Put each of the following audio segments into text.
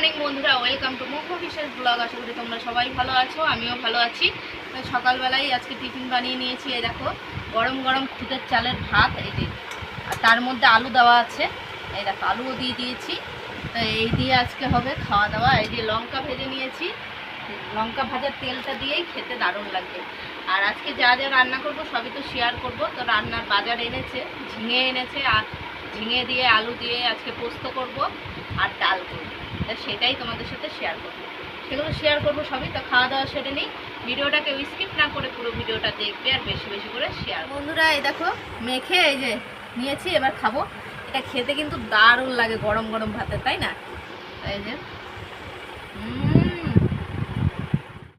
Morning বন্ধুরা welcome to মুখ বিশেষ ব্লগ আশা করি তোমরা সবাই ভালো আছো, আমিও ভালো আছি। সকালবেলায় আজকে টিফিন বানিয়ে নিয়েছি, এই দেখো, গরম গরম খুদের চালের ভাত, এই যে, আর তার মধ্যে আলু দেওয়া আছে। এই দেখো, আলুও দিয়ে দিয়েছি। তো এই দিয়ে আজকে হবে খাওয়া দাওয়া। এই যে লঙ্কা ভেজে নিয়েছি। লঙ্কা ভাজার তেলটা দিয়েই খেতে দারুণ লাগবে আর আজকে যা যা রান্না করব সবই তো শেয়ার করব। তো রান্নার বাজার এনেছে, ঝিঙে এনেছে আর ঝিঙে দিয়ে, আলু দিয়ে আজকে পোস্ত করব আর ডাল করব। তা সেটাই তোমাদের সাথে শেয়ার করব। সেগুলো শেয়ার করব সবই, তো খাওয়া দাওয়া সেরে নেই। ভিডিওটা কেউ স্কিপ না করে পুরো ভিডিওটা দেখবে আর বেশি বেশি করে শেয়ার বন্ধুরা, এই দেখো, মেখে এই যে নিয়েছি, এবার খাব। এটা খেতে কিন্তু দারুণ লাগে গরম গরম ভাতে, তাই না? এই যে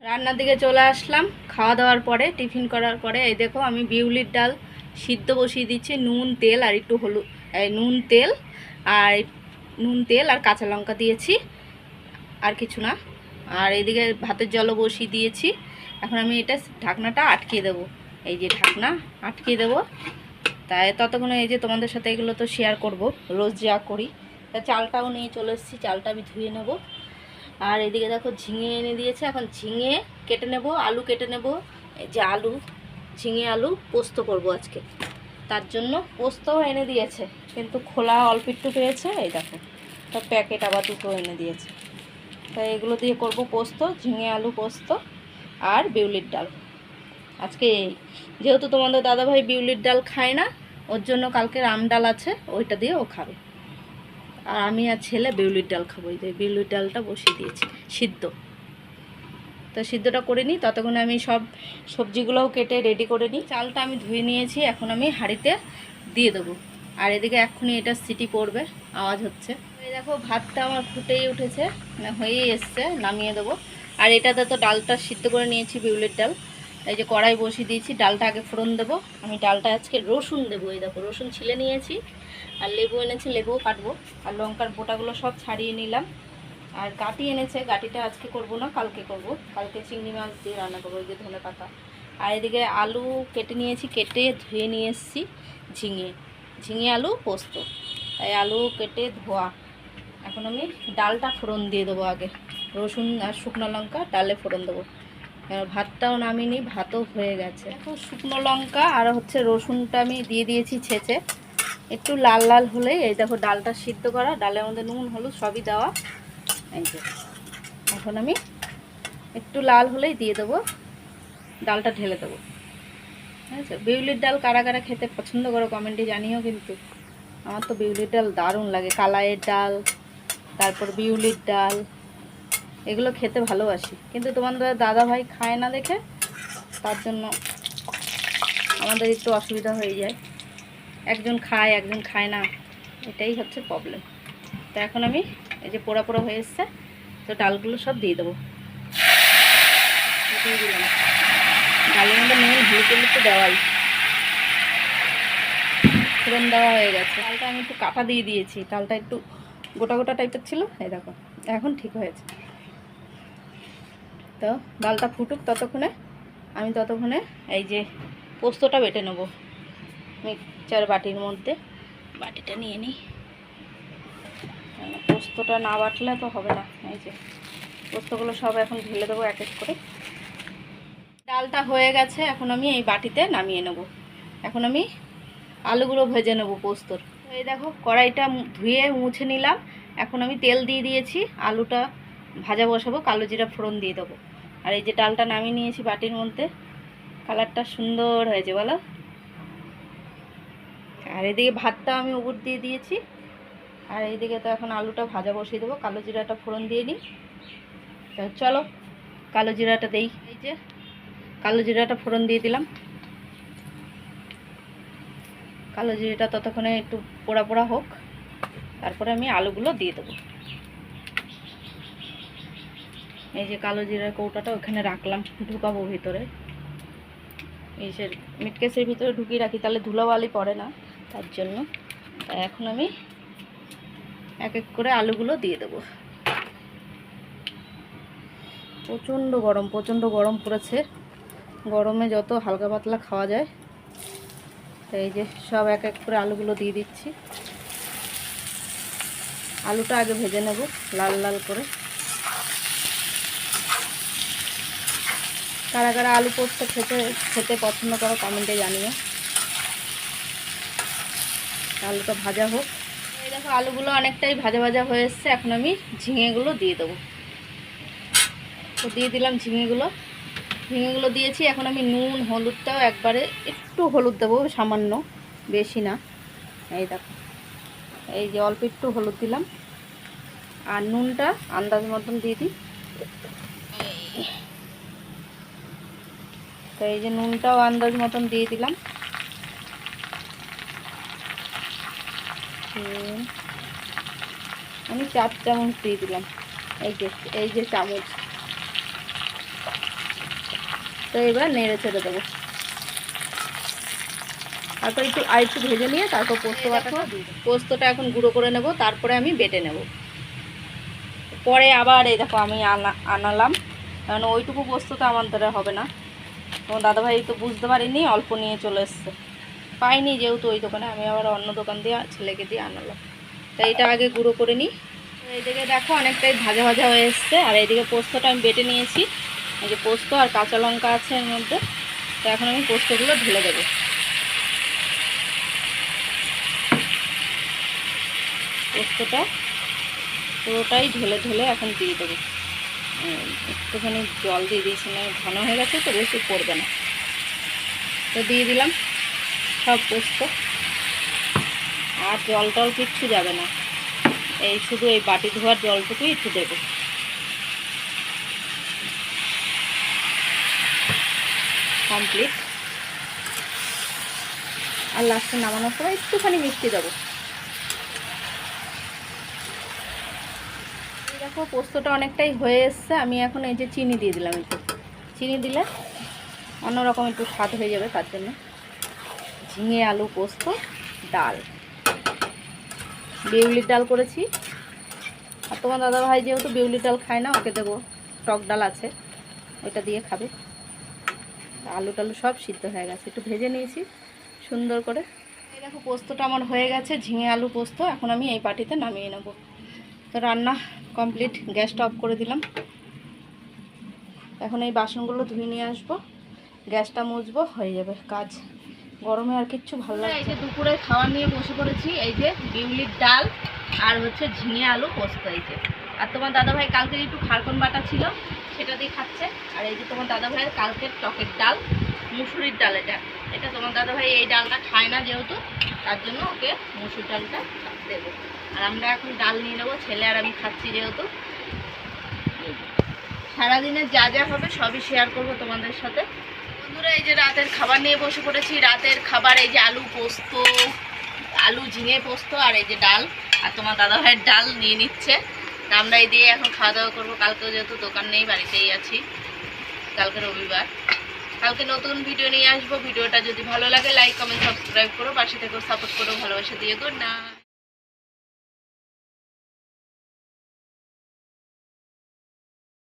রান্নার দিকে চলে আসলাম। খাওয়া দাওয়ার পরে, টিফিন করার পরে, এই দেখো আমি বিউলির ডাল সিদ্ধ বসিয়ে দিচ্ছি, নুন, তেল আর একটু হলুদ। নুন তেল আর নুন তেল আর কাঁচা লঙ্কা দিয়েছি, আর কিছু না। আর এইদিকে ভাতের জলও বসিয়ে দিয়েছি। এখন আমি এটা ঢাকনাটা আটকিয়ে দেবো। এই যে ঢাকনা আটকিয়ে দেবো। তাই ততক্ষণে এই যে তোমাদের সাথে এগুলো তো শেয়ার করব। রোজ যা করি। তা চালটাও নিয়ে চলে এসেছি, চালটা আমি ধুয়ে নেব। আর এদিকে দেখো ঝিঙে এনে দিয়েছে। এখন ঝিঙে কেটে নেব, আলু কেটে নেব। এই যে আলু, ঝিঙে আলু পোস্ত করব আজকে। তার জন্য পোস্তও এনে দিয়েছে। কিন্তু খোলা অল্প একটু পেয়েছে, এই দেখো। তা প্যাকেট আবার দুটো এনে দিয়েছে। তাই এগুলো দিয়ে করব পোস্ত, ঝিঙে আলু পোস্ত আর বিউলির ডাল। আজকে যেহেতু তোমাদের দাদাভাই বিউলির ডাল খায় না, ওর জন্য কালকে রাম ডাল আছে, ওইটা দিয়ে ও খাবে। আর আমি আর ছেলে বিউলির ডাল খাব, এই বিউলির ডালটা বসিয়ে দিয়েছি, সিদ্ধ। তো সিদ্ধটা করে নিই, ততক্ষণে আমি সব সবজিগুলোও কেটে রেডি করে নিই। চালটা আমি ধুয়ে নিয়েছি, এখন আমি হাঁড়িতে দিয়ে দেবো। আর এদিকে এক্ষুনি এটা সিটি পড়বে, আওয়াজ হচ্ছে। এই দেখো, ভাতটা আমার ফুটেই উঠেছে মানে হয়েই এসছে, নামিয়ে দেবো। আর এটাতে তো ডালটা সিদ্ধ করে নিয়েছি, বিউলির ডাল। এই যে কড়াই বসিয়ে দিয়েছি, ডালটা আগে ফোড়ন দেবো। আমি ডালটা আজকে রসুন দেবো, এই দেখো, রসুন ছিলে নিয়েছি। আর লেবু এনেছি, লেবুও কাটবো। আর লঙ্কার বোটাগুলো সব ছাড়িয়ে নিলাম। আর গাটি এনেছে, গাটিটা আজকে করব না, কালকে করব। কালকে চিংড়ি মাছ দিয়ে রান্না করব, এই যে ধনে পাতা। আর এদিকে আলু কেটে নিয়েছি, কেটে ধুয়ে নিয়ে এসেছি ঝিঙে। ঝিঙে আলু, পোস্ত। তাই আলু কেটে ধোয়া। এখন আমি ডালটা ফোড়ন দিয়ে দেবো আগে। রসুন আর শুকনো লঙ্কা ডালে ফোড়ন দেবো। ভাতটাও নামিনি ভাতও হয়ে গেছে। এখন শুকনো লঙ্কা আর হচ্ছে রসুনটা আমি দিয়ে দিয়েছি ছেঁচে। একটু লাল লাল হলেই এই দেখো ডালটা সিদ্ধ করা, ডালের মধ্যে নুন, হলুদ সবই দেওয়া। এই যে। এখন আমি একটু লাল হলেই দিয়ে দেবো। ডালটা ঢেলে দেবো। ঠিক আছে? বিউলির ডাল কারা কারা খেতে পছন্দ করো কমেন্টে জানিও কিন্তু। আমার তো বিউলির ডাল দারুণ লাগে। কালাইয়ের ডাল, তারপর বিউলির ডাল, এগুলো খেতে ভালোবাসি। কিন্তু তোমাদের দাদা ভাই খায় না দেখে, তার জন্য আমাদের একটু অসুবিধা হয়ে যায়। একজন খায় একজন খায় না। এটাই হচ্ছে প্রবলেম তো এখন আমি এই যে পোড়া পোড়া হয়ে এসছে, তো ডালগুলো সব দিয়ে দেবো। ডালের মধ্যে নুন, হলুদ হলুদ তো দেওয়াই। ফোড়ন দেওয়া হয়ে গেছে। ডালটা আমি একটু কাটা দিয়ে দিয়েছি। ডালটা একটু গোটা গোটা টাইপের ছিল, এই দেখো, এখন ঠিক হয়েছে। তো ডালটা ফুটুক ততক্ষণে, আমি ততক্ষণে এই যে পোস্তটা বেটে নেব। মিক্সচার বাটির মধ্যে। বাটিটা নিয়ে নিই। পোস্তটা না বাটলে তো হবে না। এই যে, পোস্তগুলো সব এখন ঢেলে দেবো এক এক করে। ডালটা হয়ে গেছে, এখন আমি এই বাটিতে নামিয়ে নেব। এখন আমি আলুগুলো ভেজে নেব পোস্তর। এই দেখো, কড়াইটা ধুয়ে মুছে নিলাম। এখন আমি তেল দিয়ে দিয়েছি, আলুটা ভাজা বসাবো, কালো জিরা ফোড়ন দিয়ে দেবো। আর এই যে ডালটা নামিয়ে নিয়েছি বাটির মধ্যে, কালারটা সুন্দর হয়েছে, বলো। আর এদিকে ভাতটা আমি উপর দিয়ে দিয়েছি। আর এইদিকে তো এখন আলুটা ভাজা বসিয়ে দেবো। কালো জিরাটা ফোড়ন দিয়ে নিই। তো চলো, কালো জিরাটা দেই। এই যে, কালো জিরাটা ফোড়ন দিয়ে দিলাম। কালো জিরাটা ততক্ষণে একটু পোড়া পোড়া হোক। তারপরে আমি আলুগুলো দিয়ে দেবো। এই যে কালো জিরার কৌটাটা ওখানে রাখলাম ঢুকাবো ভিতরে। এই যে মিটকেসের ভিতরে ঢুকিয়ে রাখি, তাহলে ধুলোবালি পড়ে না, তার জন্য। এখন আমি এক এক করে আলুগুলো দিয়ে দেবো। প্রচণ্ড গরম প্রচণ্ড গরম পড়েছে। গরমে যত হালকা পাতলা খাওয়া যায়, এই যে সব এক এক করে আলুগুলো দিয়ে দিচ্ছি। আলুটা আগে ভেজে নেব লাল লাল করে। কারা কারা আলু পোস্ত খেতে খেতে পছন্দ করো, কমেন্টে জানিও। আলুটা ভাজা হোক। দেখো, আলুগুলো অনেকটাই ভাজা ভাজা হয়ে এসছে। এখন আমি ঝিঙেগুলো দিয়ে দেবো। তো দিয়ে দিলাম ঝিঙেগুলো। ঝিঙেগুলো দিয়েছি। এখন আমি নুন, হলুদটাও একবারে একটু হলুদ দেবো, সামান্য, বেশি না। এই দেখো, এই যে অল্প একটু হলুদ দিলাম। আর নুনটা আন্দাজ মতন দিয়ে দিই। তো এই যে নুনটাও আন্দাজ মতন দিয়ে দিলাম। আমি চার চামচ দিয়ে দিলাম। এই যে এই যে চামচ। তো এবার নেড়ে ছেড়ে দেবো। তারপর একটু আর একটু ভেজে নিয়ে তারপর পোস্ত দেবো। পোস্তটা এখন গুঁড়ো করে নেব তারপরে আমি বেটে নেব। পরে আবার এই দেখো আমি আনা আনালাম। কারণ ওইটুকু পোস্ত তো আমার দ্বারা হবে না। তোমার দাদাভাই তো বুঝতে পারিনি অল্প নিয়ে চলে এসছে। পাইনি যেহেতু ওই দোকানে আমি আবার অন্য দোকান দিয়ে ছেলেকে দিয়ে আনালাম। তাই এটা আগে গুঁড়ো করে নিই। এইদিকে দেখো অনেকটাই ভাজা ভাজা হয়ে এসছে। আর এইদিকে পোস্তটা আমি বেটে নিয়েছি। এই যে পোস্ত আর কাঁচা লঙ্কা আছে এর মধ্যে। তো এখন আমি পোস্তগুলো ঢেলে দেবো। পোস্তটা পুরোটাই ঢেলে ঢেলে এখন দিয়ে দেবো। একটুখানি জল দিয়ে দিয়েছি। না ঘন হয়ে গেছে তো, বেশি পড়বে না। তো দিয়ে দিলাম। সব পোস্ত। আর জল টল কিচ্ছু যাবে না। এই শুধু এই বাটি ধোয়ার জলটুকুই একটু দেবো। কমপ্লিট। আর লাস্টে নামানোর সময় একটুখানি মিষ্টি দেবো। দেখো, পোস্তটা অনেকটাই হয়ে এসছে। আমি এখন এই যে চিনি দিয়ে দিলাম একটু। চিনি দিলে অন্যরকম একটু স্বাদ হয়ে যাবে তার জন্য। ঝিঙে, আলু, পোস্ত, ডাল। বিউলির ডাল করেছি। আর তোমার দাদা ভাই যেহেতু বিউলির ডাল খায় না, ওকে দেবো। টক ডাল আছে, ওইটা দিয়ে খাবে। আলু টালু সব সিদ্ধ হয়ে গেছে। একটু ভেজে নিয়েছি, সুন্দর করে। এই দেখো, পোস্তটা আমার হয়ে গেছে, ঝিঙে, আলু, পোস্ত। এখন আমি এই পাটিতে নামিয়ে নেব। তো রান্না কমপ্লিট, গ্যাসটা অফ করে দিলাম। এখন এই বাসনগুলো ধুয়ে নিয়ে আসব। গ্যাসটা মুছবো, হয়ে যাবে কাজ। গরমে আর কিচ্ছু ভালো লাগে এই যে দুপুরে খাওয়া নিয়ে বসে পড়েছি এই যে বিউলির ডাল আর হচ্ছে ঝিঙে আলু পোস্ত এই যে। আর তোমার দাদাভাই কালকে একটু খারকন বাটা ছিল সেটা দিয়ে খাচ্ছে। আর এই যে তোমার দাদাভাইয়ের কালকের টকের ডাল মুসুরির ডাল এটা। এটা তোমার দাদাভাই এই ডালটা খায় না যেহেতু তার জন্য ওকে মুসুর ডালটা দেবো। আর আমরা এখন ডাল নিয়ে নেব ছেলে আর আমি খাচ্ছি যেহেতু। সারাদিনের যা যা হবে সবই শেয়ার করব তোমাদের সাথে। বন্ধুরা, এই যে রাতের খাবার নিয়ে বসে পড়েছি। রাতের খাবার, এই যে আলু পোস্ত, আলু ঝিঙে পোস্ত আর এই যে ডাল। আর তোমার দাদা ভাইয়ের ডাল নিয়ে নিচ্ছে। আমরা এই দিয়ে এখন খাওয়া দাওয়া করব। কালকেও যেহেতু দোকান নেই, বাড়িতেই আছি। কালকে রবিবার। কালকে নতুন ভিডিও নিয়ে আসব। ভিডিওটা যদি ভালো লাগে লাইক কমেন্ট সাবস্ক্রাইব করো। পাশে থেকেও সাপোর্ট করো। ভালোবাসা দিয়ে গুড না